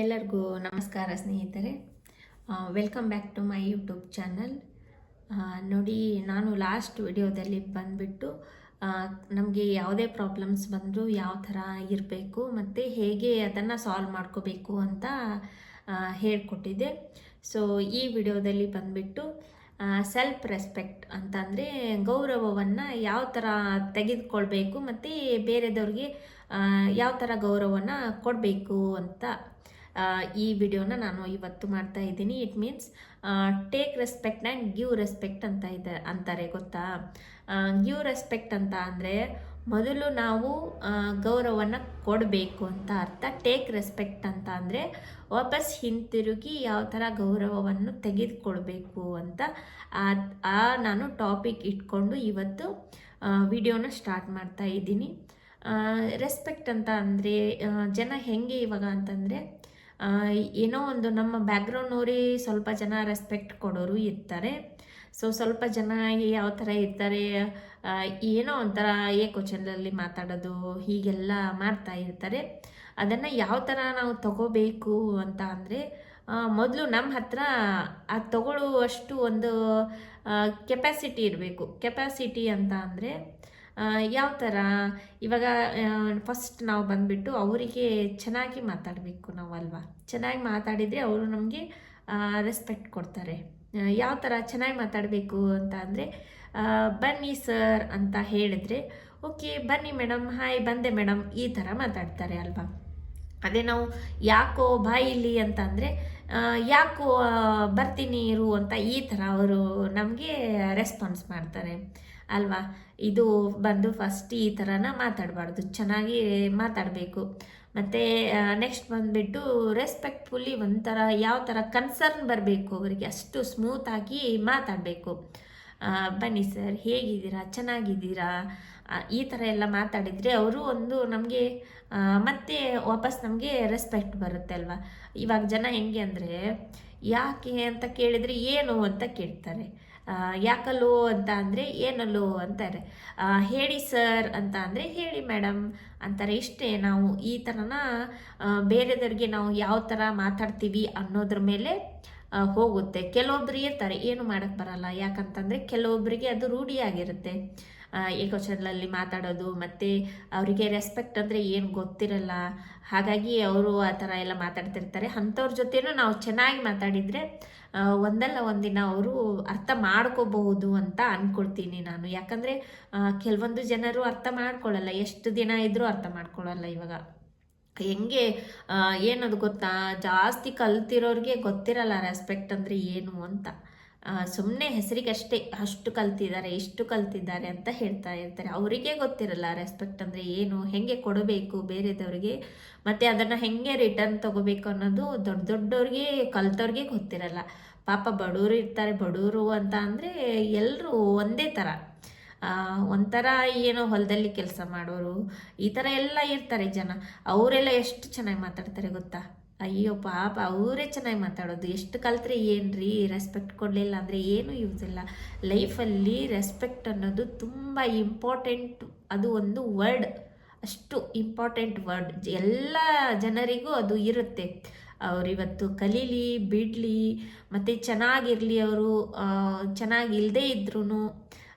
ಎಲ್ಲರಿಗೂ ನಮಸ್ಕಾರ ಸ್ನೇಹಿತರೆ. Welcome back to my YouTube channel ನೋಡಿ, ನಾನು ಲಾಸ್ಟ್ ವಿಡಿಯೋದಲ್ಲಿ ಬಂದುಬಿಟ್ಟು ನಮಗೆ ಯಾವುದೇ ಪ್ರಾಬ್ಲಮ್ಸ್ ಬಂದರೂ ಯಾವ ಥರ ಇರಬೇಕು, ಮತ್ತು ಹೇಗೆ ಅದನ್ನು ಸಾಲ್ವ್ ಮಾಡ್ಕೋಬೇಕು ಅಂತ ಹೇಳಿಕೊಟ್ಟಿದ್ದೆ. ಸೊ ಈ ವಿಡಿಯೋದಲ್ಲಿ ಬಂದುಬಿಟ್ಟು ಸೆಲ್ಫ್ ರೆಸ್ಪೆಕ್ಟ್ ಅಂತಂದರೆ ಗೌರವವನ್ನು ಯಾವ ಥರ ತೆಗೆದುಕೊಳ್ಬೇಕು, ಮತ್ತು ಬೇರೆದವ್ರಿಗೆ ಯಾವ ಥರ ಗೌರವವನ್ನು ಕೊಡಬೇಕು ಅಂತ. ಈ ವಿಡಿಯೋನ ನಾನು ಇವತ್ತು ಮಾಡ್ತಾ ಇದ್ದೀನಿ. It means take respect and give respect ಅಂತ ಇದೆ ಅಂತಾರೆ, ಗೊತ್ತಾ? ಗಿವ್ ರೆಸ್ಪೆಕ್ಟ್ ಅಂತ ಅಂದರೆ ಮೊದಲು ನಾವು ಗೌರವವನ್ನು ಕೊಡಬೇಕು ಅಂತ ಅರ್ಥ. ಟೇಕ್ ರೆಸ್ಪೆಕ್ಟ್ ಅಂತ ಅಂದರೆ ವಾಪಸ್ ಹಿಂತಿರುಗಿ ಯಾವ ಥರ ಗೌರವವನ್ನು ತೆಗೆದುಕೊಳ್ಬೇಕು ಅಂತ. ಆ- ನಾನು ಟಾಪಿಕ್ ಇಟ್ಕೊಂಡು ಇವತ್ತು ವಿಡಿಯೋನ ಸ್ಟಾರ್ಟ್ ಮಾಡ್ತಾ ಇದ್ದೀನಿ. ರೆಸ್ಪೆಕ್ಟ್ ಅಂತ ಅಂದರೆ ಜನ ಹೆಂಗೆ ಇವಾಗ ಅಂತಂದರೆ ಏನೋ ಒಂದು ನಮ್ಮ ಬ್ಯಾಕ್ಗ್ರೌಂಡ್ ನೋಡಿ ಸ್ವಲ್ಪ ಜನ ರೆಸ್ಪೆಕ್ಟ್ ಕೊಡೋರು ಇರ್ತಾರೆ. ಸೊ ಸ್ವಲ್ಪ ಜನ ಯಾವ ಥರ ಇರ್ತಾರೆ ಏನೋ ಒಂಥರ ಏಕವಚನದಲ್ಲಿ ಮಾತಾಡೋದು, ಹೀಗೆಲ್ಲ ಮಾಡ್ತಾ ಇರ್ತಾರೆ. ಅದನ್ನು ಯಾವ ಥರ ನಾವು ತಗೋಬೇಕು ಅಂತ ಅಂದರೆ ಮೊದಲು ನಮ್ಮ ಹತ್ರ ಅದು ತಗೊಳ್ಳುವಷ್ಟು ಒಂದು ಕೆಪ್ಯಾಸಿಟಿ ಇರಬೇಕು. ಕೆಪಾಸಿಟಿ ಅಂತ ಅಂದರೆ ಯಾವ ಥರ ಇವಾಗ ಫಸ್ಟ್ ನಾವು ಬಂದುಬಿಟ್ಟು ಅವರಿಗೆ ಚೆನ್ನಾಗಿ ಮಾತಾಡಬೇಕು ನಾವು ಅಲ್ವಾ? ಚೆನ್ನಾಗಿ ಮಾತಾಡಿದರೆ ಅವರು ನಮಗೆ ರೆಸ್ಪೆಕ್ಟ್ ಕೊಡ್ತಾರೆ. ಯಾವ ಥರ ಚೆನ್ನಾಗಿ ಮಾತಾಡಬೇಕು ಅಂತ ಅಂದರೆ ಬನ್ನಿ ಸರ್ ಅಂತ ಹೇಳಿದರೆ, ಓಕೆ, ಬನ್ನಿ ಮೇಡಮ್ ಹಾಯ್ ಬಂದೆ ಮೇಡಮ್ ಈ ಥರ ಮಾತಾಡ್ತಾರೆ ಅಲ್ವಾ? ಅದೇ ನಾವು, ಯಾಕೋ ಬಾ ಇಲ್ಲಿ ಅಂತ ಅಂದರೆ ಯಾಕೋ ಬರ್ತೀನಿ ಇರು ಅಂತ ಈ ಥರ ಅವರು ನಮಗೆ ರೆಸ್ಪಾನ್ಸ್ ಮಾಡ್ತಾರೆ. ಅಲ್ವಾ? ಇದು ಬಂದು ಫಸ್ಟ್ ಈ ಥರನ ಮಾತಾಡಬಾರ್ದು. ಚೆನ್ನಾಗಿ ಮಾತಾಡಬೇಕು. ಮತ್ತು ನೆಕ್ಸ್ಟ್ ಬಂದುಬಿಟ್ಟು ರೆಸ್ಪೆಕ್ಟ್ಫುಲ್ಲಿ ಒಂಥರ ಯಾವ ಥರ ಕನ್ಸರ್ನ್ ಬರಬೇಕು ಅವರಿಗೆ, ಅಷ್ಟು ಸ್ಮೂತಾಗಿ ಮಾತಾಡಬೇಕು. ಬನ್ನಿ ಸರ್ ಹೇಗಿದ್ದೀರಾ? ಚೆನ್ನಾಗಿದ್ದೀರಾ? ಈ ಥರ ಎಲ್ಲ ಮಾತಾಡಿದರೆ ಅವರು ಒಂದು ನಮಗೆ ಮತ್ತೆ ವಾಪಸ್ ನಮಗೆ ರೆಸ್ಪೆಕ್ಟ್ ಬರುತ್ತೆ ಅಲ್ವಾ? ಇವಾಗ ಜನ ಹೆಂಗೆ ಅಂದರೆ, ಯಾಕೆ ಅಂತ ಕೇಳಿದರೆ ಏನು ಅಂತ ಕೇಳ್ತಾರೆ. ಯಾಕಲ್ಲೋ ಅಂತ ಅಂದರೆ ಏನಲ್ಲೋ ಅಂತಾರೆ. ಹೇಳಿ ಸರ್ ಅಂತ ಅಂದರೆ ಹೇಳಿ ಮೇಡಮ್ ಅಂತಾರೆ. ಇಷ್ಟೇ ನಾವು ಈ ಥರನ ಬೇರೆದವ್ರಿಗೆ ನಾವು ಯಾವ ಥರ ಮಾತಾಡ್ತೀವಿ ಅನ್ನೋದ್ರ ಮೇಲೆ ಹೋಗುತ್ತೆ. ಕೆಲವೊಬ್ರು ಇರ್ತಾರೆ ಏನು ಮಾಡೋಕ್ಕೆ ಬರಲ್ಲ. ಯಾಕಂತಂದರೆ ಕೆಲವೊಬ್ಬರಿಗೆ ಅದು ರೂಢಿಯಾಗಿರುತ್ತೆ ಆ, ಏಕವಚನದಲ್ಲಿ ಮಾತಾಡೋದು ಮತ್ತು ಅವರಿಗೆ ರೆಸ್ಪೆಕ್ಟ್ ಅಂದರೆ ಏನು ಗೊತ್ತಿರಲ್ಲ. ಹಾಗಾಗಿ ಅವರು ಆ ಥರ ಎಲ್ಲ ಮಾತಾಡ್ತಿರ್ತಾರೆ. ಅಂಥವ್ರ ಜೊತೆನೂ ನಾವು ಚೆನ್ನಾಗಿ ಮಾತಾಡಿದರೆ ಒಂದಲ್ಲ ಒಂದಿನ ಅವರು ಅರ್ಥ ಮಾಡ್ಕೋಬಹುದು ಅಂತ ಅಂದ್ಕೊಳ್ತೀನಿ ನಾನು. ಯಾಕಂದರೆ ಕೆಲವೊಂದು ಜನರು ಅರ್ಥ ಮಾಡ್ಕೊಳ್ಳಲ್ಲ. ಎಷ್ಟು ದಿನ ಇದ್ದರೂ ಅರ್ಥ ಮಾಡ್ಕೊಳ್ಳಲ್ಲ ಇವಾಗ. ಹೆಂಗೆ ಏನದು ಗೊತ್ತಾ? ಜಾಸ್ತಿ ಕಲ್ತಿರೋರಿಗೆ ಗೊತ್ತಿರಲ್ಲ ರೆಸ್ಪೆಕ್ಟ್ ಅಂದರೆ ಏನು ಅಂತ. ಸುಮ್ಮನೆ ಹೆಸರಿಗಷ್ಟೇ ಅಷ್ಟು ಕಲ್ತಿದ್ದಾರೆ, ಇಷ್ಟು ಕಲ್ತಿದ್ದಾರೆ ಅಂತ ಹೇಳ್ತಾ ಇರ್ತಾರೆ. ಅವರಿಗೆ ಗೊತ್ತಿರಲ್ಲ ರೆಸ್ಪೆಕ್ಟ್ ಅಂದರೆ ಏನು, ಹೆಂಗೆ ಕೊಡಬೇಕು ಬೇರೆದವ್ರಿಗೆ? ಮತ್ತು ಅದನ್ನು ಹೆಂಗೆ ರಿಟರ್ನ್ ತಗೋಬೇಕು ಅನ್ನೋದು ದೊಡ್ಡ ದೊಡ್ಡವ್ರಿಗೆ ಕಲ್ತವ್ರಿಗೆ ಗೊತ್ತಿರಲ್ಲ. ಪಾಪ ಬಡವರು ಇರ್ತಾರೆ, ಬಡವರು ಅಂತ ಅಂದರೆ ಎಲ್ಲರೂ ಒಂದೇ ಥರ ಒಂಥರ ಏನೋ ಹೊಲದಲ್ಲಿ ಕೆಲಸ ಮಾಡೋರು, ಈ ಥರ ಎಲ್ಲ ಇರ್ತಾರೆ ಜನ. ಅವರೆಲ್ಲ ಎಷ್ಟು ಚೆನ್ನಾಗಿ ಮಾತಾಡ್ತಾರೆ ಗೊತ್ತಾ? ಅಯ್ಯೋ ಪಾಪ, ಅವರೇ ಚೆನ್ನಾಗಿ ಮಾತಾಡೋದು. ಎಷ್ಟು ಕಲ್ತ್ರೆ ಏನ್ರಿ? ರೆಸ್ಪೆಕ್ಟ್ ಕೊಡಲಿಲ್ಲ ಅಂದರೆ ಏನು ಯೂಸ್ ಇಲ್ಲ. ಲೈಫಲ್ಲಿ ರೆಸ್ಪೆಕ್ಟ್ ಅನ್ನೋದು ತುಂಬ ಇಂಪಾರ್ಟೆಂಟ್ ಅದು ಒಂದು ವರ್ಡ್ ಅಷ್ಟು ಇಂಪಾರ್ಟೆಂಟ್ ವರ್ಡ್ ಎಲ್ಲ ಜನರಿಗೂ ಅದು ಇರುತ್ತೆ. ಅವ್ರು ಇವತ್ತು ಕಲೀಲಿ, ಬಿಡಲಿ, ಮತ್ತು ಚೆನ್ನಾಗಿರಲಿ ಅವರು ಚೆನ್ನಾಗಿ ಇಲ್ಲದೇ ಇದ್ರೂ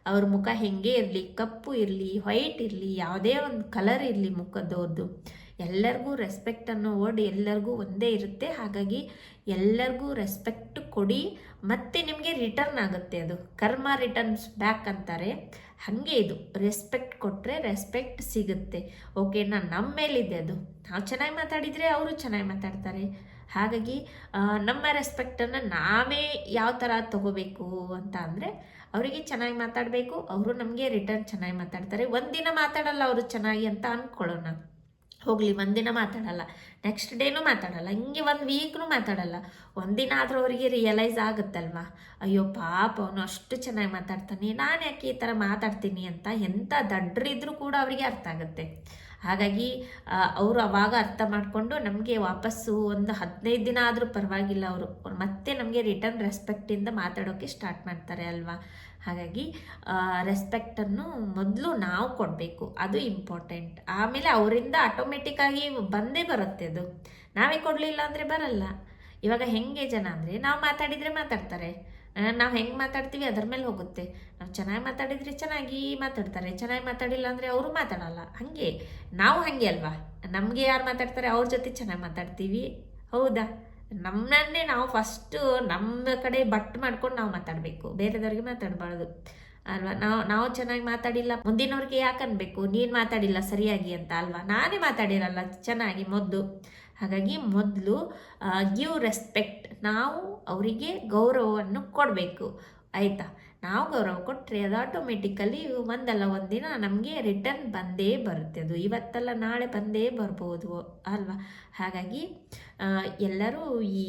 ಅವ್ರ ಮುಖ ಹೆಂಗೆ ಇರಲಿ, ಕಪ್ಪು ಇರಲಿ ವೈಟ್ ಇರಲಿ, ಯಾವುದೇ ಒಂದು ಕಲರ್ ಇರಲಿ ಮುಖದವ್ರದ್ದು ಎಲ್ಲರಿಗೂ ರೆಸ್ಪೆಕ್ಟ್ ಅನ್ನೋ ವರ್ಡ್ ಎಲ್ಲರಿಗೂ ಒಂದೇ ಇರುತ್ತೆ. ಹಾಗಾಗಿ ಎಲ್ಲರಿಗೂ ರೆಸ್ಪೆಕ್ಟ್ ಕೊಡಿ, ಮತ್ತೆ ನಿಮಗೆ ರಿಟರ್ನ್ ಆಗುತ್ತೆ ಅದು. ಕರ್ಮ ರಿಟರ್ನ್ಸ್ ಬ್ಯಾಕ್ ಅಂತಾರೆ. ಹಾಗೆ ಇದು. ರೆಸ್ಪೆಕ್ಟ್ ಕೊಟ್ಟರೆ ರೆಸ್ಪೆಕ್ಟ್ ಸಿಗುತ್ತೆ. ಓಕೆನಾ ನಮ್ಮ ಮೇಲಿದೆ ಅದು. ನಾವು ಚೆನ್ನಾಗಿ ಮಾತಾಡಿದರೆ ಅವರು ಚೆನ್ನಾಗಿ ಮಾತಾಡ್ತಾರೆ. ಹಾಗಾಗಿ ನಮ್ಮ ರೆಸ್ಪೆಕ್ಟನ್ನು ನಾವೇ ಯಾವ ಥರ ತಗೋಬೇಕು ಅಂತ ಅಂದರೆ, ಅವರಿಗೆ ಚೆನ್ನಾಗಿ ಮಾತಾಡಬೇಕು, ಅವರು ನಮಗೆ ರಿಟರ್ನ್ ಚೆನ್ನಾಗಿ ಮಾತಾಡ್ತಾರೆ. ಒಂದಿನ ಮಾತಾಡಲ್ಲ ಅವರು ಚೆನ್ನಾಗಿ ಅಂತ ಅಂದ್ಕೊಳ್ಳೋಣ ಹೋಗಲಿ, ಒಂದಿನ ಮಾತಾಡಲ್ಲ. ನೆಕ್ಸ್ಟ್ ಡೇನೂ ಮಾತಾಡಲ್ಲ, ಹಿಂಗೆ ಒಂದು ವೀಕ್ನೂ ಮಾತಾಡಲ್ಲ. ಒಂದಿನ ಆದರೂ ಅವರಿಗೆ ರಿಯಲೈಸ್ ಆಗುತ್ತಲ್ವಾ? ಅಯ್ಯೋ ಪಾಪ, ಅವನು ಅಷ್ಟು ಚೆನ್ನಾಗಿ ಮಾತಾಡ್ತಾನೆ, ನಾನು ಯಾಕೆ ಈ ಥರ ಮಾತಾಡ್ತೀನಿ ಅಂತ ಎಂಥ ದಡ್ರಿದ್ರೂ ಕೂಡ ಅವರಿಗೆ ಅರ್ಥ ಆಗುತ್ತೆ. ಹಾಗಾಗಿ ಅವರು ಅವಾಗ ಅರ್ಥ ಮಾಡಿಕೊಂಡು ನಮಗೆ ವಾಪಸ್ಸು ಒಂದು ಹದಿನೈದು ದಿನ ಆದರೂ ಪರವಾಗಿಲ್ಲ ಅವರು. ಮತ್ತೆ ನಮಗೆ ರಿಟರ್ನ್ ರೆಸ್ಪೆಕ್ಟಿಂದ ಮಾತಾಡೋಕ್ಕೆ ಸ್ಟಾರ್ಟ್ ಮಾಡ್ತಾರೆ ಅಲ್ವಾ? ಹಾಗಾಗಿ ರೆಸ್ಪೆಕ್ಟನ್ನು ಮೊದಲು ನಾವು ಕೊಡಬೇಕು. ಅದು ಇಂಪಾರ್ಟೆಂಟ್ ಆಮೇಲೆ ಅವರಿಂದ ಆಟೋಮೆಟಿಕ್ಕಾಗಿ ಬಂದೇ ಬರುತ್ತೆ ಅದು ನಾವೇ ಕೊಡಲಿಲ್ಲ ಅಂದರೆ ಬರಲ್ಲ. ಇವಾಗ ಹೆಂಗೆ ಜನ ಅಂದರೆ ನಾವು ಮಾತಾಡಿದರೆ ಮಾತಾಡ್ತಾರೆ. ನಾವು ಹೆಂಗೆ ಮಾತಾಡ್ತೀವಿ ಅದ್ರ ಮೇಲೆ ಹೋಗುತ್ತೆ. ನಾವು ಚೆನ್ನಾಗಿ ಮಾತಾಡಿದರೆ ಚೆನ್ನಾಗಿ ಮಾತಾಡ್ತಾರೆ. ಚೆನ್ನಾಗಿ ಮಾತಾಡಿಲ್ಲ ಅಂದರೆ ಅವರು ಮಾತಾಡಲ್ಲ. ಹಾಗೆ. ನಾವು ಹಾಗೆ ಅಲ್ವಾ? ನಮಗೆ ಯಾರು ಮಾತಾಡ್ತಾರೆ ಅವ್ರ ಜೊತೆ ಚೆನ್ನಾಗಿ ಮಾತಾಡ್ತೀವಿ. ಹೌದಾ? ನಮ್ಮನ್ನೇ ನಾವು ಫಸ್ಟು ನಮ್ಮ ಕಡೆ ಬಟ್ ಮಾಡ್ಕೊಂಡು ನಾವು ಮಾತಾಡಬೇಕು. ಬೇರೆದವ್ರಿಗೆ ಮಾತಾಡಬಾರ್ದು. ಅಲ್ವಾ? ನಾವು ನಾವು ಚೆನ್ನಾಗಿ ಮಾತಾಡಿಲ್ಲ. ಮುಂದಿನವ್ರಿಗೆ ಯಾಕೆ ಅನ್ಬೇಕು? ನೀನು ಮಾತಾಡಿಲ್ಲ ಸರಿಯಾಗಿ ಅಂತ ಅಲ್ವಾ? ನಾನೇ ಮಾತಾಡಿರಲ್ಲ ಚೆನ್ನಾಗಿ ಮೊದಲು. ಹಾಗಾಗಿ ಮೊದಲು ಗಿವ್ ರೆಸ್ಪೆಕ್ಟ್ ನಾವು ಅವರಿಗೆ ಗೌರವವನ್ನು ಕೊಡಬೇಕು. ಆಯಿತಾ? ನಾವು ಗೌರವ ಕೊಟ್ಟರೆ ಅದು ಆಟೋಮೆಟಿಕಲಿ ಒಂದಲ್ಲ ಒಂದಿನ ನಮಗೆ ರಿಟರ್ನ್ ಬಂದೇ ಬರುತ್ತೆ ಅದು. ಇವತ್ತಲ್ಲ ನಾಳೆ ಬಂದೇ ಬರ್ಬೋದು, ಅಲ್ವಾ? ಹಾಗಾಗಿ ಎಲ್ಲರೂ ಈ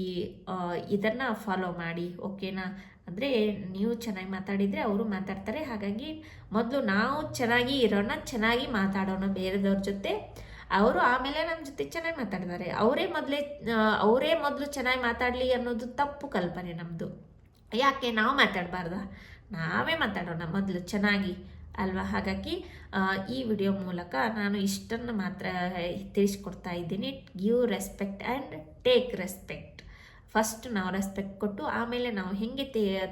ಇದನ್ನು ಫಾಲೋ ಮಾಡಿ ಓಕೆನಾ ಅಂದರೆ ನೀವು ಚೆನ್ನಾಗಿ ಮಾತಾಡಿದರೆ ಅವರು ಮಾತಾಡ್ತಾರೆ. ಹಾಗಾಗಿ ಮೊದಲು ನಾವು ಚೆನ್ನಾಗಿ ಇರೋಣ ಚೆನ್ನಾಗಿ ಮಾತಾಡೋಣ ಬೇರೆದವ್ರ ಜೊತೆ ಅವರು ಆಮೇಲೆ ನಮ್ಮ ಜೊತೆ ಚೆನ್ನಾಗಿ ಮಾತಾಡ್ತಾರೆ. ಅವರೇ ಮೊದಲೇ ಅವರೇ ಮೊದಲು ಚೆನ್ನಾಗಿ ಮಾತಾಡಲಿ ಅನ್ನೋದು ತಪ್ಪು ಕಲ್ಪನೆ ನಮ್ಮದು ಯಾಕೆ? ನಾವು ಮಾತಾಡಬಾರ್ದ? ನಾವೇ ಮಾತಾಡೋಣ ಮೊದಲು ಚೆನ್ನಾಗಿ ಅಲ್ವಾ? ಹಾಗಾಗಿ ಈ ವಿಡಿಯೋ ಮೂಲಕ ನಾನು ಇಷ್ಟನ್ನು ಮಾತ್ರ ತಿಳಿಸ್ಕೊಡ್ತಾ ಇದ್ದೀನಿ. Give respect and take respect first ನಾವು ರೆಸ್ಪೆಕ್ಟ್ ಕೊಟ್ಟು ಆಮೇಲೆ ನಾವು ಹೇಗೆ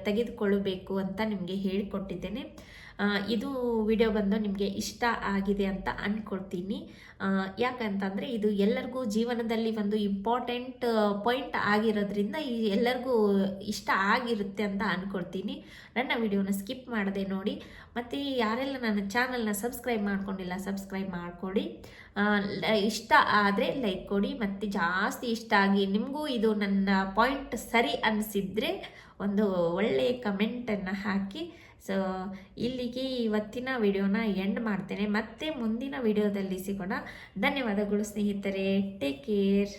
ತೆಗೆದುಕೊಳ್ಳಬೇಕು ಅಂತ ನಿಮಗೆ ಹೇಳಿಕೊಟ್ಟಿದ್ದೇನೆ. ಇದು ವಿಡಿಯೋ ಬಂದು ನಿಮಗೆ ಇಷ್ಟ ಆಗಿದೆ ಅಂತ ಅಂದ್ಕೊಳ್ತೀನಿ ಯಾಕಂತಂದರೆ ಇದು ಎಲ್ಲರಿಗೂ ಜೀವನದಲ್ಲಿ ಒಂದು ಇಂಪಾರ್ಟೆಂಟ್ ಪಾಯಿಂಟ್ ಆಗಿರೋದ್ರಿಂದ ಈ ಎಲ್ಲರಿಗೂ ಇಷ್ಟ ಆಗಿರುತ್ತೆ ಅಂತ ಅಂದ್ಕೊಳ್ತೀನಿ ನನ್ನ ವಿಡಿಯೋನ ಸ್ಕಿಪ್ ಮಾಡದೆ ನೋಡಿ. ಮತ್ತು ಯಾರೆಲ್ಲ ನನ್ನ ಚಾನಲ್ನ ಸಬ್ಸ್ಕ್ರೈಬ್ ಮಾಡ್ಕೊಂಡಿಲ್ಲ ಸಬ್ಸ್ಕ್ರೈಬ್ ಮಾಡಿಕೊಡಿ. ಇಷ್ಟ ಆದರೆ ಲೈಕ್ ಕೊಡಿ. ಮತ್ತು ಜಾಸ್ತಿ ಇಷ್ಟ ಆಗಿ ನಿಮಗೂ ಇದು ನನ್ನ ಪಾಯಿಂಟ್ ಸರಿ ಅನಿಸಿದರೆ ಒಂದು ಒಳ್ಳೆಯ ಕಮೆಂಟನ್ನು ಹಾಕಿ. ಸೊ ಇಲ್ಲಿಗೆ ಇವತ್ತಿನ ವಿಡಿಯೋನ ಎಂಡ್ ಮಾಡ್ತೇನೆ. ಮತ್ತೆ ಮುಂದಿನ ವಿಡಿಯೋದಲ್ಲಿ ಸಿಗೋಣ ಧನ್ಯವಾದಗಳು ಸ್ನೇಹಿತರೆ. Take care